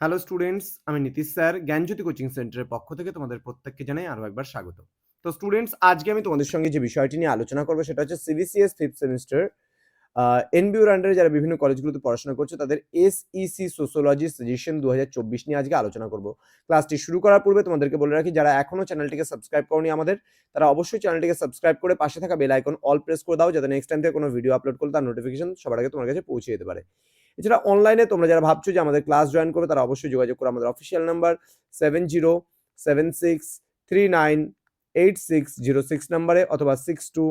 Hello students আমি Nitish sir, জ্ঞানজ্যোতি coaching সেন্টারের পক্ষ থেকে তোমাদের প্রত্যেককে জানাই আরও একবার স্বাগত। তো স্টুডেন্টস আজকে আমি তোমাদের সঙ্গে যে বিষয়টি নিয়ে আলোচনা করব সেটা হচ্ছে সিবিসিএস ফিফথ সেমিস্টার এনবিউর আন্ডারে যারা বিভিন্ন কলেজগুলোতে পড়াশোনা করছে, তাদের এসইসি সোশ্যোলজি সাজেশন দু হাজার চব্বিশ নিয়ে আজকে আলোচনা করব। ক্লাসটি শুরু করার পূর্বে তোমাদেরকে বলে রাখি, যারা এখনও চ্যানেলটিকে সাবস্ক্রাইব করনি আমাদের, তারা অবশ্যই চ্যানেলটিকে সাবস্ক্রাইব করে পাশে থাকা বেল আইকন অল প্রেস করে দাও, যাতে নেক্সট টাইম থেকে কোনো ভিডিও আপলোড করলে তার নোটিফিকেশন সবার আগে তোমার কাছে পৌঁছে যেতে পারে। এছাড়া অনলাইনে তোমরা যারা ভাবছ যে আমাদের ক্লাস জয়েন করবে, তারা অবশ্যই যোগাযোগ করো। আমাদের official number seven zero seven six three nine eight six zero six নাম্বারে অথবা six two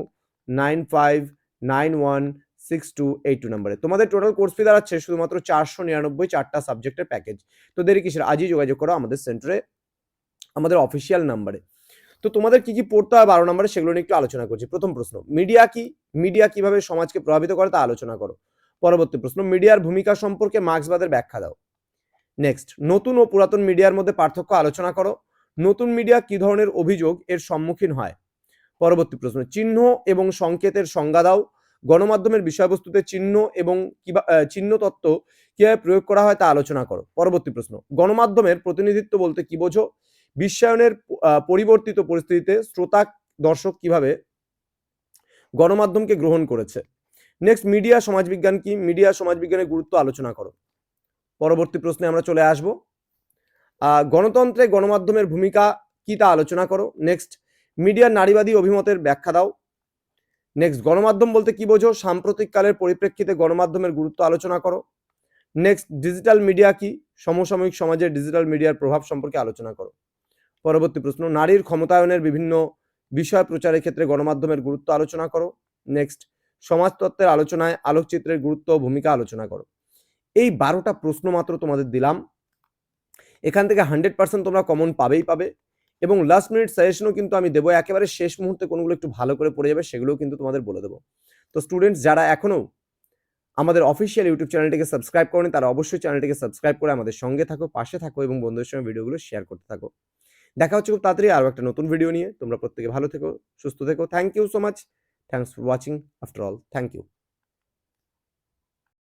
nine five nine one six two eight two নাম্বারে তোমাদের টোটাল কোর্স ফি দাঁড়াচ্ছে শুধুমাত্র চারশো নিরানব্বই চারটা সাবজেক্টের প্যাকেজ তো দেরি কিসের, আজই যোগাযোগ করো আমাদের সেন্টারে আমাদের অফিসিয়াল নাম্বারে তো তোমাদের কি কি পড়তে হয় বারো নম্বরে সেগুলো নিয়ে একটু আলোচনা করছি। প্রথম প্রশ্ন মিডিয়া কি? মিডিয়া কীভাবে সমাজকে প্রভাবিত করে তা আলোচনা করো। পরবর্তী প্রশ্ন, মিডিয়ার ভূমিকা সম্পর্কে মার্ক্সবাদের ব্যাখ্যা দাও। নেক্সট নতুন ও পুরাতন মিডিয়ার মধ্যে পার্থক্য আলোচনা করো। নতুন মিডিয়া কি ধরনের অভিযোগ এর সম্মুখীন হয়? পরবর্তী প্রশ্ন, চিহ্ন এবং সংকেতের সংজ্ঞা দাও। গণমাধ্যমের বিষয়বস্তুতে চিহ্ন এবং চিহ্ন তত্ত্ব কীভাবে প্রয়োগ করা হয় তা আলোচনা করো। পরবর্তী প্রশ্ন, গণমাধ্যমের প্রতিনিধিত্ব বলতে কি বোঝো? বিশ্বায়নের পরিবর্তিত পরিস্থিতিতে শ্রোতা দর্শক কীভাবে গণমাধ্যমকে গ্রহণ করেছে? নেক্সট মিডিয়া সমাজবিজ্ঞান কি? মিডিয়া সমাজবিজ্ঞানের গুরুত্ব আলোচনা করো। পরবর্তী প্রশ্নে আমরা চলে আসব। গণতন্ত্রে গণমাধ্যমের ভূমিকা কি তা আলোচনা করো। নেক্সট মিডিয়ার নারীবাদী অভিমতের ব্যাখ্যা দাও। নেক্সট গণমাধ্যম বলতে কি বোঝো? সাম্প্রতিক কালের পরিপ্রেক্ষিতে গণমাধ্যমের গুরুত্ব আলোচনা করো। নেক্সট ডিজিটাল মিডিয়া কি? সমসাময়িক সমাজে ডিজিটাল মিডিয়ার প্রভাব সম্পর্কে আলোচনা করো। পরবর্তী প্রশ্ন, নারীর ক্ষমতায়নের বিভিন্ন বিষয় প্রচারের ক্ষেত্রে গণমাধ্যমের গুরুত্ব আলোচনা করো। নেক্সট সমাজতত্ত্বের আলোচনায় আলোকচিত্রের গুরুত্ব ভূমিকা আলোচনা করো। এই বারোটা প্রশ্ন মাত্র তোমাদের দিলাম। এখান থেকে হান্ড্রেড পার্সেন্ট তোমরা কমন পাবেই পাবে এবং লাস্ট মিনিট সাজেশনও কিন্তু আমি দেবো। একেবারে শেষ মুহূর্তে কোনগুলো একটু ভালো করে পড়ে যাবে সেগুলোও কিন্তু তোমাদের বলে দেবো। তো স্টুডেন্টস যারা এখনও আমাদের অফিসিয়াল ইউটিউব চ্যানেলটিকে সাবস্ক্রাইব করেনি, তারা অবশ্যই চ্যানেলটিকে সাবস্ক্রাইব করে আমাদের সঙ্গে থাকো, পাশে থাকো এবং বন্ধুদের সঙ্গে ভিডিওগুলো শেয়ার করতে থাকো। দেখা হচ্ছে খুব তাড়াতাড়ি আরও একটা নতুন ভিডিও নিয়ে। তোমরা প্রত্যেকে ভালো থেকো, সুস্থ থেকো। Thank you so much thanks for watching after all thank you